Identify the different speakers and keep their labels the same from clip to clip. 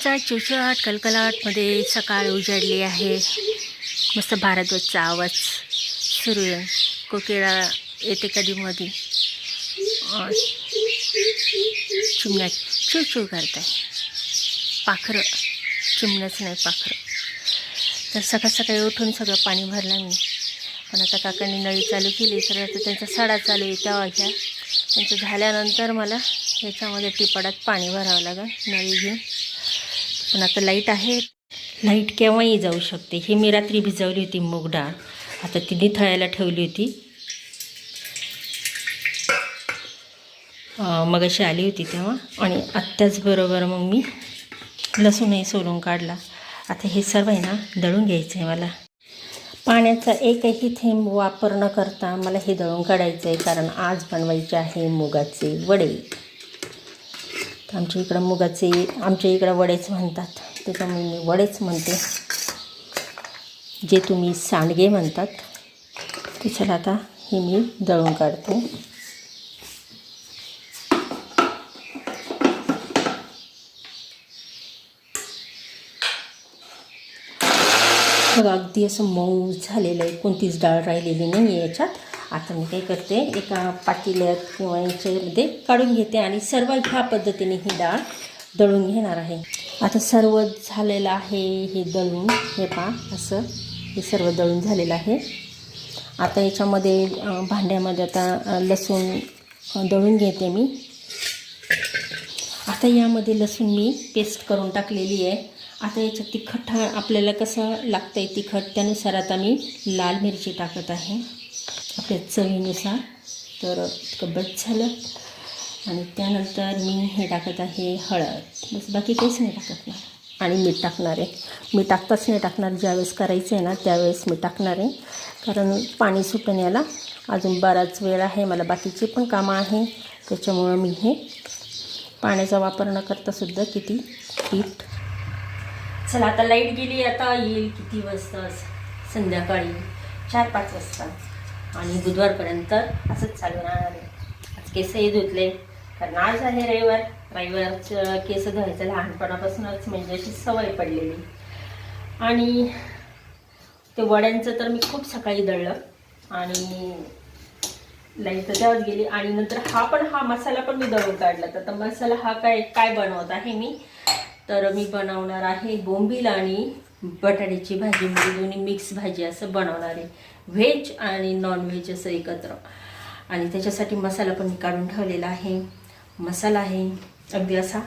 Speaker 1: चिमण्यांचा चिवचिवाट कलकलाटमध्ये सकाळ उजाडली आहे. मस्त भारद्वाजचा आवाज सुरू आहे. कोकिळा येते कधी मधी. चिमण्या चिमण्या चिवचिव करत आहे पाखरं चिमण्याच नाही पाखरं. तर सकाळ सकाळी उठून सगळं पाणी भरलं मी. पण आता काकांनी नळी चालू केली तर आता त्यांचा सडा चालू आहे तेव्हा ह्या त्यांचं झाल्यानंतर मला याच्यामध्ये टिपाडात पाणी भरावं लागेल नळी घेऊन. पण आता लाइट आहे. लाइट केव्हाही जाऊ शकते. ही मी रात्री भिजवली होती मूग डाळ आता ती निथळायला ठेवली होती. मग मगाशी आली होती तेव्हा. आणि आत्ताच बरोबर मग मी लसूणही सोलून काढला. आता हे सर्व आहे ना दळून घ्यायचं आहे मला. पाण्याचा एकही थेंब वापर न करता मला हे दळून काढायचं आहे. कारण आज बनवायचे आहे मुगाचे वडे. तर आमच्या इकडं मुगाचे आमच्या इकडं वडेच म्हणतात. त्याच्यामुळे मी वडेच म्हणते. जे तुम्ही सांडगे म्हणतात ते चला आता हे मी दळून काढते. बघा अगदी असं मऊ झालेलं आहे. कोणतीच डाळ राहिलेली नाही आहे याच्यात. आता मी काय करते एका पातेल्यात किंवा याच्यामध्ये काढून घेते आणि सर्व ह्या पद्धतीने ही डाळ दळून घेणार आहे. आता सर्व झालेलं आहे हे दळून हे पा असं हे सर्व दळून झालेलं आहे. आता याच्यामध्ये भांड्यामध्ये आता लसूण दळून घेते मी. आता यामध्ये लसूण मी पेस्ट करून टाकलेली आहे. आता याच्यात तिखट हा आपल्याला कसं लागतं आहे तिखट त्यानुसार आता मी लाल मिरची टाकत आहे. आपल्या चवीनुसार. तर कब्बट झालं. आणि त्यानंतर मी हे टाकत आहे हळद. बस बाकी काहीच नाही टाकत ना आणि मीठ टाकणार आहे. मी टाकताच नाही टाकणार. ज्यावेळेस करायचं आहे ना त्यावेळेस मी टाकणार आहे. कारण पाणी सुटून याला अजून बराच वेळ आहे. मला बाकीची पण कामं आहे. त्याच्यामुळं मी हे पाण्याचा वापर न करता सुद्धा किती पीठ. चला आता लाइट गेली. आता येईल किती वाजता? संध्याकाळी चार पाच वाजता. आणि बुधवारपर्यंत असंच चालू राहणार आहे. आज केसही धुतले. कारण आज आहे रविवार. रविवारचं केस धुवायचं लहानपणापासूनच म्हणजे अशी सवय पडलेली. आणि ते वड्यांचं तर मी खूप सकाळी दळलं. आणि लाइट तर तेव्हाच गेली. आणि नंतर हा पण हा मसाला पण मी दळून काढला. तर मसाला हा काय काय बनवत आहे मी? तर मी बनवणार आहे बोंबील आणि बटाट्याची भाजी. म्हणजे दोन्ही मिक्स भाजी असं बनवणार आहे. व्हेज आणि नॉनव्हेज असं एकत्र. आणि त्याच्यासाठी मसाला पण मी काढून ठेवलेला आहे. मसाला आहे अगदी असा.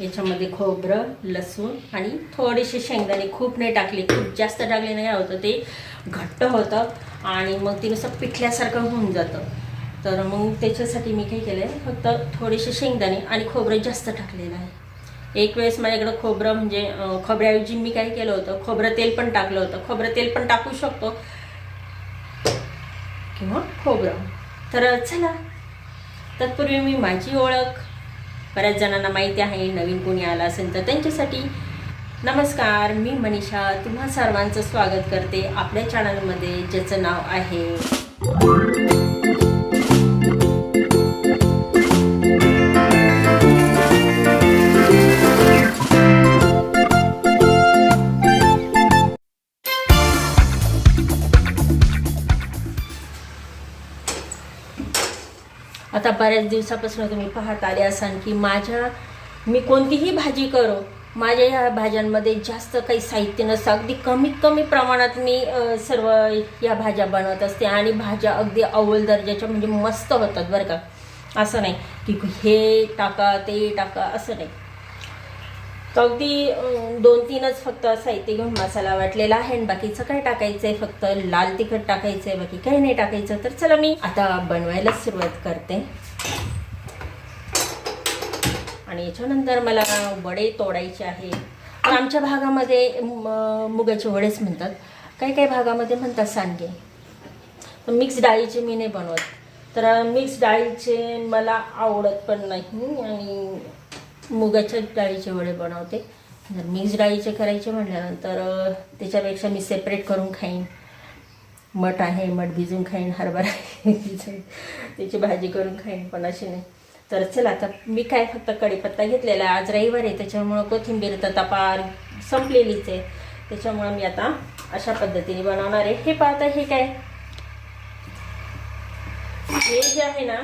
Speaker 1: याच्यामध्ये खोबरं लसूण आणि थोडेसे शेंगदाणे खूप नाही टाकले. खूप जास्त टाकले नाही होतं. ते घट्ट होतं आणि मग ते नुसतं पिठल्यासारखं होऊन जातं. तर मग त्याच्यासाठी मी काय केलं आहे फक्त थोडेसे शेंगदाणे आणि खोबरं जास्त टाकलेलं आहे. एक वेळेस माझ्याकडं खोबरं म्हणजे खोबऱ्याऐवजी मी काय केलं होतं? खोबरं तेल पण टाकलं होतं. खोबरं तेल पण टाकू शकतो हो खोबरं तर चला. तत्पूर्वी मी माझी ओळख. बऱ्याच जणांना माहिती आहे नवीन कोणी आला असेल तर त्यांच्यासाठी. नमस्कार मी मनीषा. तुम्हा सर्वांचं स्वागत करते आपल्या चॅनलमध्ये ज्याचं नाव आहे बऱ्याच दिवसापासून तुम्ही पाहत आले असाल की माझ्या मी कोणतीही भाजी करो माझ्या ह्या भाज्यांमध्ये जास्त काही साहित्य नसतं. अगदी कमीत कमी प्रमाणात मी सर्व या भाज्या बनवत असते आणि भाज्या अगदी अव्वल दर्जाच्या म्हणजे मस्त होतात बरं का. असं नाही की हे टाका ते टाका असं नाही. तर अगदी दोन तीनच फक्त साहित्य घेऊन मसाला वाटलेला आहे आणि बाकीचं काय टाकायचं आहे फक्त लाल तिखट टाकायचं आहे बाकी काही नाही टाकायचं. तर चला मी आता बनवायला सुरुवात करते. आणि याच्यानंतर मला वडे तोडायचे आहे. पण आमच्या भागामध्ये मुगाचे वडेच म्हणतात. काही काही भागामध्ये म्हणतात सांडगे. मिक्स डाळीचे मी नाही बनवत. तर मिक्स डाळीचे मला आवडत पण नाही आणि मुगाच्या डाळीचे वडे बनवते. जर मिक्स डाळीचे करायचे म्हटल्यानंतर त्याच्यापेक्षा मी सेपरेट करून खाईन. मठ आहे मठ भिजून खाईन हरभरा भिजून. त्याची भाजी करून खाईन पण अशी नाही. तर चला आता मी काय फक्त कढीपत्ता घेतलेला आज रविवार आहे त्याच्यामुळं कोथिंबीर तर तपार संपलेलीच आहे. त्याच्यामुळं मी आता अशा पद्धतीने बनवणार आहे. हे पाहता हे काय? हे जे आहे ना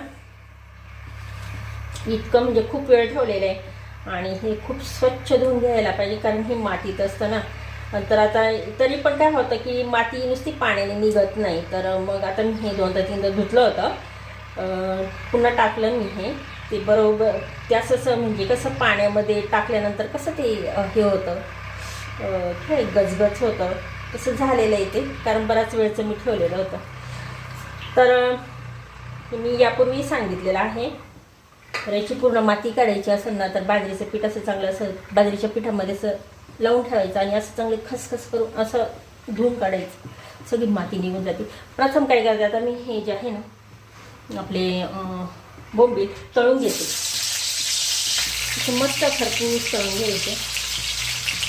Speaker 1: इतकं म्हणजे खूप वेळ ठेवलेलं आहे. आणि हे खूप स्वच्छ धुवून घ्यायला पाहिजे कारण हे मातीत असतं ना तर आता तरी पण काय होतं की माती नुसती पाण्याने निघत नाही. तर मग आता मी हे दोनदा तीनदा धुतलं होतं. पुन्हा टाकलं मी हे. ते बरोबर त्याच असं म्हणजे कसं पाण्यामध्ये टाकल्यानंतर कसं ते हे होतं. अं, काय गजगज होतं. तसं झालेलं आहे ते कारण बराच वेळचं मी ठेवलेलं होतं. तर मी यापूर्वी सांगितलेलं आहे. तर याची पूर्ण माती काढायची असेल ना तर बाजरीचं पीठ असं चांगलं असं बाजरीच्या पिठामध्ये असं लावून ठेवायचं आणि असं चांगले खसखस करून असं धुवून काढायचं. सगळी माती निघून जाते. प्रथम काय करते आता मी हे जे आहे ना आपले अं, बोंबील तळून घेते. असे मस्त खरपूस तळून घ्यायचे.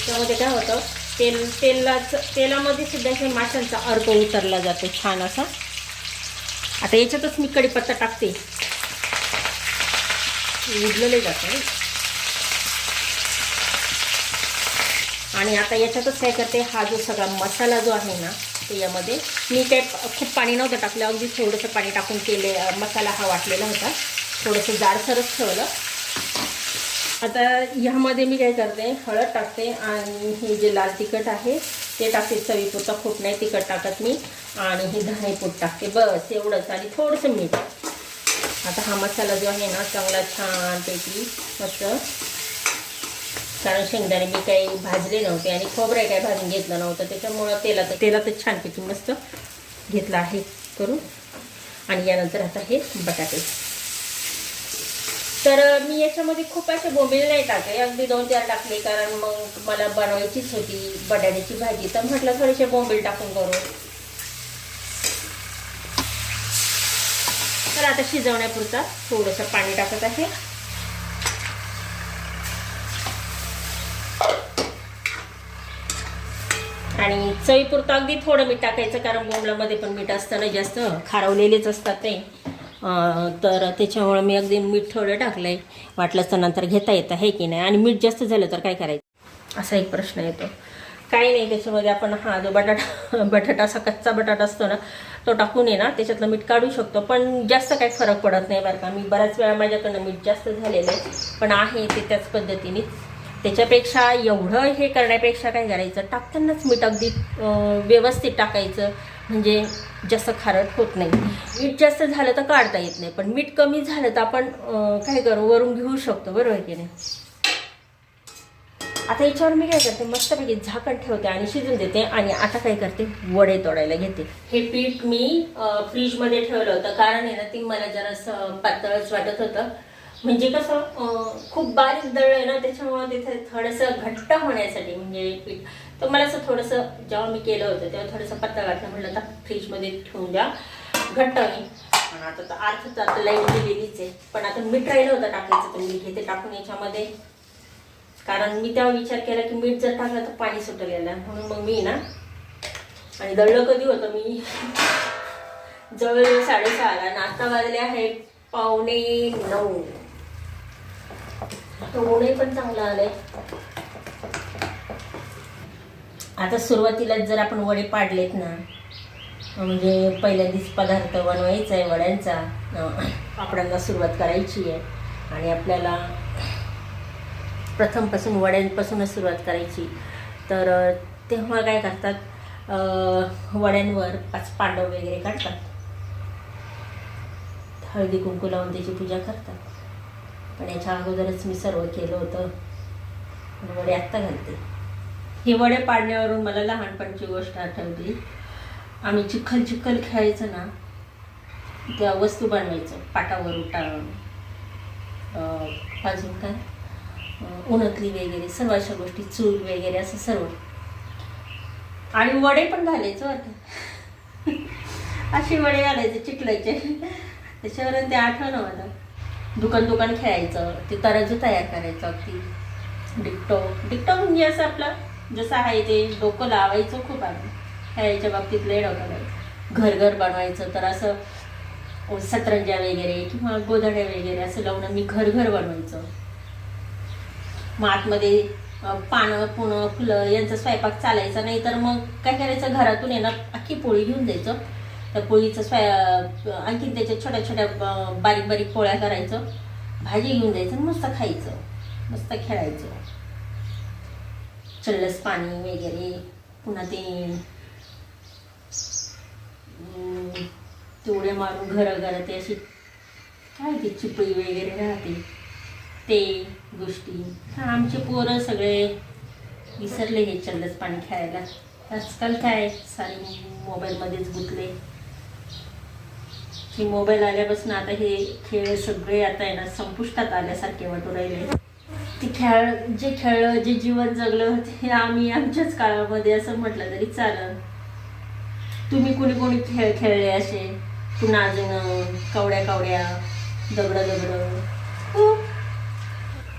Speaker 1: त्यामध्ये काय होतं तेल तेलाचं तेलामध्ये सुद्धा हे माशांचा अर्क उतरला जातो छान असा. आता याच्यातच मी कढीपत्ता टाकते. उडलेले जातं आणि आता याच्यातच काय करते हा जो सगळा मसाला जो आहे ना तो यामध्ये मी काय खूप पाणी नव्हतं टाकलं अगदी थोडंसं पाणी टाकून केले मसाला हा वाटलेला होता. थोडंसं जाडसरच ठेवलं. आता ह्यामध्ये मी काय करते हळद टाकते आणि हे जे लाल तिखट आहे ते टाकते चवीपुरता खूप नाही तिखट टाकत मी. आणि हे धणेपूट टाकते बस एवढंच आणि थोडंसं मीठ. आता हा मसाला जो आहे ना चांगला छानपैकी मस्त कारण शेंगदाणे मी काही भाजले नव्हते आणि खोबरे काही भाजून घेतलं नव्हतं. त्याच्यामुळं तेलात तेलातच छानपैकी मस्त घेतलं आहे करून. आणि यानंतर आता हे बटाटे. तर मी याच्यामध्ये खूप असे बोंबील नाही टाकले. अगदी दोन चार टाकले कारण मग मला बनवायचीच होती बटाट्याची भाजी. तर म्हटलं थोडेसे बोंबील टाकून करू. तर आता शिजवण्यापुरता थोडंसं पाणी टाकत आहे. आणि चवीपुरतं अगदी थोडं मीठ टाकायचं कारण बोंबलामध्ये पण मीठ असतं ना जास्त खारवलेलेच असतात ते. तर त्याच्यामुळं मी अगदी मीठ थोडं टाकलं आहे वाटलंच तर नंतर घेता येतं आहे की नाही? आणि मीठ जास्त झालं तर काय करायचं? असा एक प्रश्न येतो. काही नाही त्याच्यामध्ये आपण हा जो बटाटा बटाटा असा कच्चा बटाटा असतो ना तो टाकून ये ना त्याच्यातलं मीठ काढू शकतो. पण जास्त काही फरक पडत नाही बरं का. मी बऱ्याच वेळा माझ्याकडनं मीठ जास्त झालेलं आहे पण आहे ते त्याच पद्धतीने. त्याच्यापेक्षा एवढं हे करण्यापेक्षा काय करायचं? टाकतानाच मीठ अगदी व्यवस्थित टाकायचं. म्हणजे जास्त खारट होत नाही. मीठ जास्त झालं तर काढता येत नाही. पण मीठ कमी झालं तर आपण काय करू? वरून घेऊ शकतो. बरोबर की नाही? आता याच्यावर मी काय करते? मस्तपैकी झाकण ठेवते आणि शिजून देते आणि आता काय करते? वडे तोडायला घेते. हे पीठ मी फ्रीजमध्ये ठेवलं होतं. कारण आहे ना ती मला जरासं पातळच वाटत होतं. म्हणजे कसं खूप बारीक दळ आहे ना त्याच्यामुळं तिथे थोडंसं घट्ट होण्यासाठी म्हणजे पीठ. तर मला असं थोडंसं जेव्हा मी केलं होतं तेव्हा थोडंसं पत्ता घातला म्हटलं तर फ्रीजमध्ये ठेवून द्या घट्ट होईल आता तर अर्थात आता लाइट दिलेलीच आहे. पण आता मीठ राहिलं होतं टाकायचं तर मी घेते टाकून याच्यामध्ये. कारण मी तेव्हा विचार केला की मीठ जर टाकलं तर पाणी सुटलेलं म्हणून मग मी ना आणि दळलं कधी होतं मी? जवळ साडेसहाला आणि आता वाजले आहे पावणे नऊ. ऊनही पण चांगलं आलंय. आता सुरुवातीलाच जर आपण वडे पाडलेत ना म्हणजे पहिल्यांदाच पदार्थ बनवायचा आहे वड्यांचा अं, पापडांना सुरुवात करायची आहे. आणि आपल्याला प्रथमपासून वड्यांपासूनच सुरुवात करायची. तर तेव्हा काय करतात? वड्यांवर पाच पांडव वगैरे काढतात. हळदी कुंकू लावून त्याची पूजा करतात. पण याच्या अगोदरच मी सर्व केलं होतं. वडे आत्ता घालते. हे वडे पाडण्यावरून मला लहानपणची गोष्ट आठवली. आम्ही चिखल चिखल खेळायचं ना त्या वस्तू बनवायचं पाटावर उटा अजून काय? अ, उन्हातली वगैरे सर्व अशा गोष्टी चूल वगैरे असं सर्व. आणि वडे पण घालायचं बरं असे वडे घालायचे चिखलाचे. त्याच्यावर ते आठवलं मला. दुकान दुकान खेळायचं ते तराजू तयार करायचं अगदी. डिक्टो डिक्टो म्हणजे असं आपलं जसं आहे ते डोकं लावायचं खूप आहे खेळायच्या बाबतीत लय डोकं घर घर बनवायचं तर असं सतरंजा वगैरे किंवा गोधड्या वगैरे असं लावून मी घर घर बनवायचं. मग आतमध्ये पानं पुणं फुलं यांचा स्वयंपाक चालायचा नाही तर मग काय करायचं? घरातून येणार अख्खी पोळी घेऊन द्यायचं त्या पोळीचं स्वय आणखीन त्याच्या छोट्या छोट्या बारीक बारीक पोळ्या करायचं. भाजी घेऊन द्यायचं आणि मस्त खायचं. मस्त खेळायचं. चल्लस पाणी वगैरे पुन्हा ते तेवढे मारून घरं घरं ते अशी काय ते चिपळी वगैरे राहते. ते गोष्टी. हा आमचे पोरं सगळे विसरले हे चल्लस पाणी खेळायला. आजकाल काय? सारे मोबाईलमध्येच गुंतले. की मोबाईल आल्यापासून आता हे खेळ सगळे आता आहे ना संपुष्टात आल्यासारखे वाटू राहिले. ते खेळ जे खेळलं जे जीवन जगलं ते आम्ही आमच्याच काळामध्ये असं म्हटलं तरी चालेल. तुम्ही कोणी कोणी खेळ खेळले असे? पुन्हा अजून कवड्या कवड्या दगडं दगडं. हो.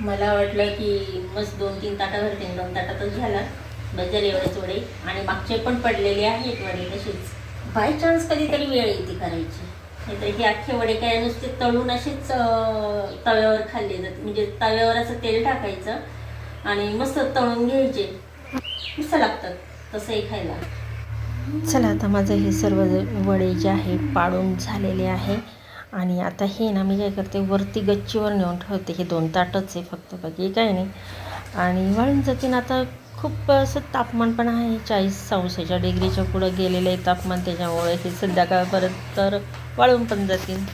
Speaker 1: मला वाटलं की मस्त दोन तीन ताटा भरते दोन ताटातच झाला. बजर एवढेच वडे आणि मागचे पण पडलेले आहेत वडे तसेच. बाय चान्स कधीतरी वेळ येते करायची. नाहीतर हे अख्खे वडे काय नुसते तळून असेच तव्यावर खाल्ले जाते म्हणजे तव्यावर असं तेल टाकायचं आणि मस्त तळून घ्यायचे. मस्त लागतात तसंही खायला. चला आता माझं हे सर्व वडे जे आहे पाडून झालेले आहे. आणि आता हे ना मी काय करते वरती गच्चीवर नेऊन ठेवते. हे दोन ताटच आहे फक्त बाकी काय नाही. आणि वाळून ना आता खूप असं तापमान पण आहे. चाळीस अंशाच्या डिग्रीच्या पुढं गेलेलं आहे तापमान त्याच्यामुळे हे संध्याकाळपर्यंत तर वाळून पण जातील.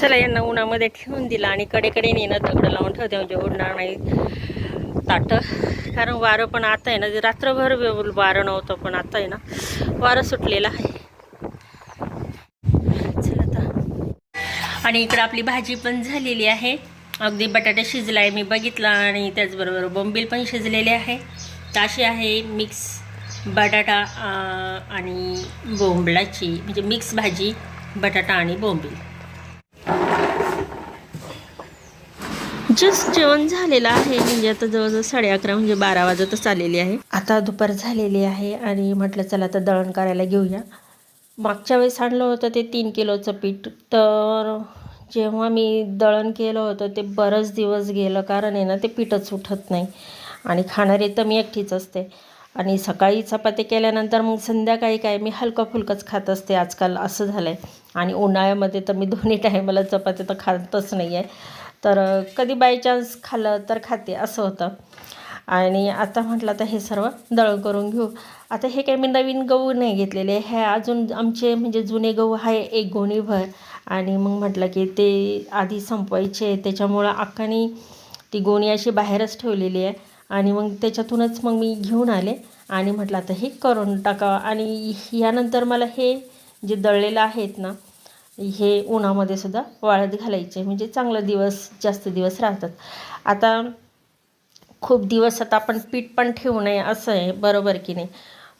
Speaker 1: चला यांना उन्हामध्ये ठेवून दिला आणि कडेकडे नेणं दगडं लावून ठेवते म्हणजे उडणार नाही ताटं. कारण वारं पण आता आहे ना रात्रभर वारं नव्हतं पण आता आहे ना वारं सुटलेलं आहे. चला आता. आणि इकडं आपली भाजी पण झालेली आहे. अगदी बटाटा शिजला आहे मी बघितला आणि त्याचबरोबर बोंबील पण शिजलेले आहे. तर आहे मिक्स बटाटा आणि बोंबलाची म्हणजे मिक्स भाजी बटाटा आणि बोंबील. जस्ट जेवण झालेलं आहे. म्हणजे आता जवळजवळ साडे अकरा म्हणजे बारा वाजतच आलेली आहे. आता दुपार झालेली आहे आणि म्हटलं चला आता दळण करायला घेऊया. मागच्या वेळेस आणलं होतं ते तीन किलोचं पीठ. तर जेव्हा मी दळण केलं होतं ते बरंच दिवस गेलं. कारण आहे ना ते पीठच उठत नाही. आणि खाणारे तर मी एकटीच असते. आणि सकाळी चपाती केल्यानंतर मग संध्याकाळी काय मी हलकं फुलकंच खात असते. आजकाल असं झालं आहे आणि उन्हाळ्यामध्ये तर मी दोन्ही टायमाला चपाती तर खातच नाही आहे तर कधी बाय चान्स खाल्लं तर खाते असं होतं. आणि आता म्हटलं तर हे सर्व दळण करून घेऊ. आता हे काही मी नवीन गहू नाही घेतलेले. हे अजून आमचे म्हणजे जुने गहू आहे एक गोणीभर आणि मग म्हटलं की ते आधी संपवायचे त्याच्यामुळं अक्कानी ती गोणी अशी बाहेरच ठेवलेली आहे. आणि मग त्याच्यातूनच मग मी घेऊन आले आणि म्हटलं आता हे करून टाकावं आणि यानंतर मला हे जे दळलेलं आहेत ना हे उन्हामध्ये सुद्धा वाळत घालायचे. म्हणजे चांगलं दिवस जास्त दिवस राहतात. आता खूप दिवस आता आपण पीठ पण ठेवू नये असं आहे. बरोबर की नाही?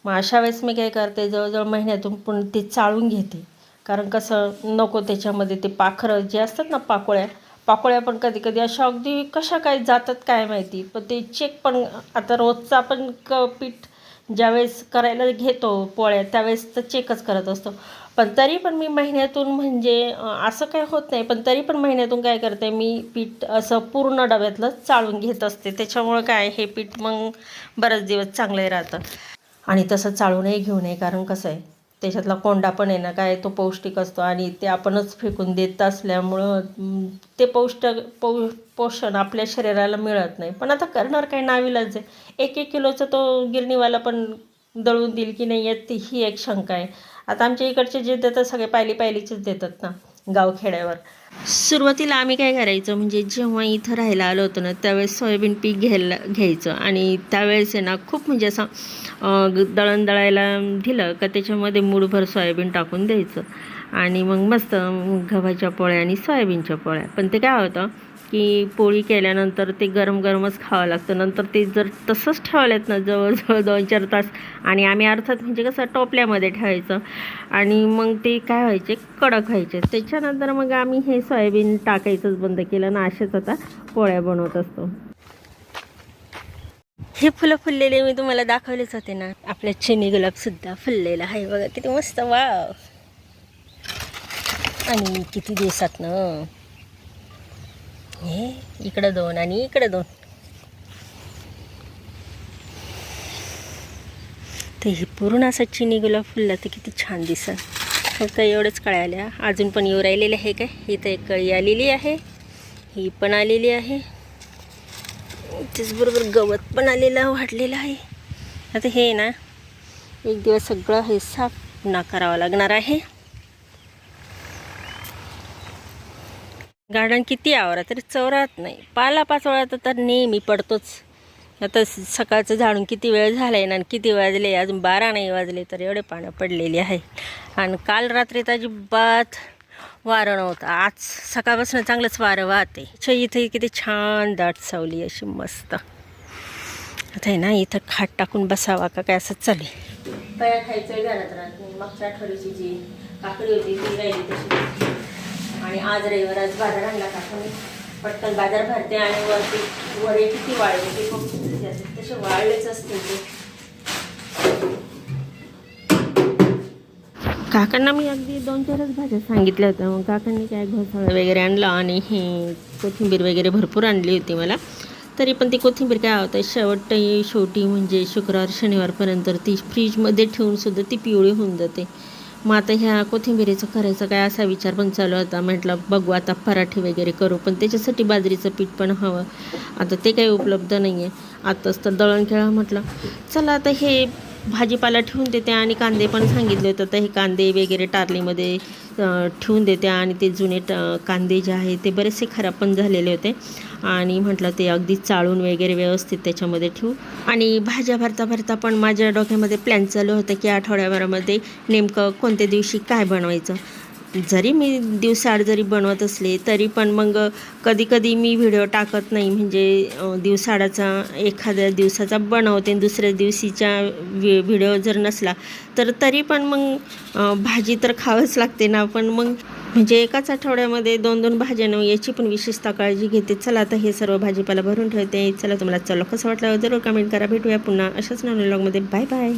Speaker 1: मग अशा वेळेस मी काय करते जवळजवळ महिन्यातून पण ते चाळून घेते. कारण कसं नको त्याच्यामध्ये ते पाखरं जे असतात ना पाकोळ्या पाकोळ्या पण कधी कधी अशा अगदी कशा काय जातात काय माहिती. पण ते चेक पण आता रोजचा आपण क पीठ ज्यावेळेस करायला घेतो पोळ्या त्यावेळेस तर चेकच करत असतो. पण तरी पण मी महिन्यातून म्हणजे असं काय होत नाही पण तरी पण महिन्यातून काय करते मी पीठ असं पूर्ण डब्यातलं चाळून घेत असते. त्याच्यामुळं काय हे पीठ मग बरेच दिवस चांगलंही राहतं. आणि तसं चाळूनही घेऊ नये कारण कसं आहे त्याच्यातला कोंडा पण आहे ना काय तो पौष्टिक असतो आणि ते आपणच फेकून देत असल्यामुळं ते पौष्ट पौ पोषण आपल्या शरीराला मिळत नाही. पण आता करणार काय नाविलाच आहे? एक एक किलोचं तो गिरणीवाला पण दळून देईल की नाही यात ही एक शंका आहे. आता आमच्या इकडचे जे देतात सगळे पायली पायलीचेच देतात ना. गावखेड्यावर. सुरुवातीला आम्ही काय करायचं म्हणजे जेव्हा इथं राहायला आलो होतो ना त्यावेळेस सोयाबीन पीक घ्यायला घ्यायचं. आणि त्यावेळेस आहे ना खूप म्हणजे असं दळण दळायला दिलं का त्याच्यामध्ये मूडभर सोयाबीन टाकून द्यायचं. आणि मग मस्त गव्हाच्या पोळ्या आणि सोयाबीनच्या पोळ्या. पण ते काय होतं की पोळी केल्यानंतर ते गरम गरमच खावं लागतं. नंतर ते जर तसंच ठेवलेत ना जवळजवळ दोन चार तास. आणि आम्ही अर्थात म्हणजे कसं टोपल्यामध्ये ठेवायचं. आणि मग ते काय व्हायचे? कडक व्हायचे. त्याच्यानंतर मग आम्ही हे सोयाबीन टाकायचंच बंद केलं ना असेच आता पोळ्या बनवत असतो. हे फुलं फुललेले मी तुम्हाला दाखवलेच होते ना. आपल्या चिनी गुलाबसुद्धा फुललेला आहे बघा किती मस्त वाव. आणि किती दिवसात ना. हे इकडं दोन आणि इकडं दोन. तर हे पूर्ण असं चिनी गुलाब फुलला तर किती छान दिसत फक्त एवढंच कळाल्या अजून पण येऊ राहिलेले आहे काय? ही तर एक कळी आलेली आहे. ही पण आलेली आहे. त्याचबरोबर गवत पण आलेलं वाढलेलं आहे. आता हे ना एक दिवस सगळं हे साफ ना करावं लागणार आहे. गार्डन किती आवरा तरी चवरात नाही. पालापाचोळा तर नेहमी पडतोच. आता स- सकाळचं झाडून किती वेळ झाला आहे ना आणि किती वाजले अजून बारा नाही वाजले तर एवढे पानं पडलेली आहे आणि काल रात्री तर अजिबात वारं नव्हतं. आज सकाळपासून चांगलंच वारं वाहते. छ इथे किती छान दाट सावली अशी मस्त. आता आहे ना इथं खाट टाकून बसावा का काय असं चालेल खायचं घरात मागच्या आठवड्याची जी काकडी होती ती राहिली तशी. आणि आज रविवार आज बाजार आणला काकून पटकन बाजार भरते आणि वरती वडे किती वाळले? ते खूप म्हणजे असते तसे वाळलेच असते ते. काकांना मी अगदी दोन चारच भाज्या सांगितल्या होत्या. मग काकांनी काय घोसाळा वगैरे आणलं आणि हे कोथिंबीर वगैरे भरपूर आणली होती मला. तरी पण ती कोथिंबीर काय होतं शेवट शेवटी म्हणजे शुक्रवार शनिवारपर्यंत ती फ्रीजमध्ये ठेवूनसुद्धा ती पिवळी होऊन जाते. मग आता ह्या कोथिंबिरीचं करायचं काय असा विचार पण चालू होता. म्हटलं बघू आता पराठे वगैरे करू पण त्याच्यासाठी बाजरीचं पीठ पण हवं. आता ते काही उपलब्ध नाही आहे आताच तर दळण खेळा म्हटलं चला आता हे भाजीपाला ठेवून देते. आणि कांदे पण सांगितले होते. तर हे कांदे वगैरे टारलीमध्ये ठेवून देते आणि ते जुने ट कांदे जे आहे ते बरेचसे खराब पण झालेले होते. आणि म्हटलं ते अगदी चाळून वगैरे व्यवस्थित त्याच्यामध्ये ठेवू. आणि भाज्या भरता भरता पण माझ्या डोक्यामध्ये प्लॅन चालू होतं की आठवड्याभरामध्ये नेमकं कोणत्या दिवशी काय बनवायचं. जरी मी दिवसाआड जरी बनवत असले तरी पण मग कधीकधी मी व्हिडिओ टाकत नाही. म्हणजे दिवसाआडाचा एखाद्या दिवसाचा बनवते दुसऱ्या दिवशीच्या व्हि व्हिडिओ जर नसला तर तरी पण मग भाजी तर खावंच लागते ना. पण मग म्हणजे एकाच आठवड्यामध्ये दोन दोन भाज्या नऊ याची पण विशेषतः काळजी घेते. चला आता हे सर्व भाजीपाला भरून ठेवते. चला तुम्हाला चलो कसं वाटलं जरूर कमेंट करा. भेटूया पुन्हा अशाच नवीन ब्लॉगमध्ये बाय बाय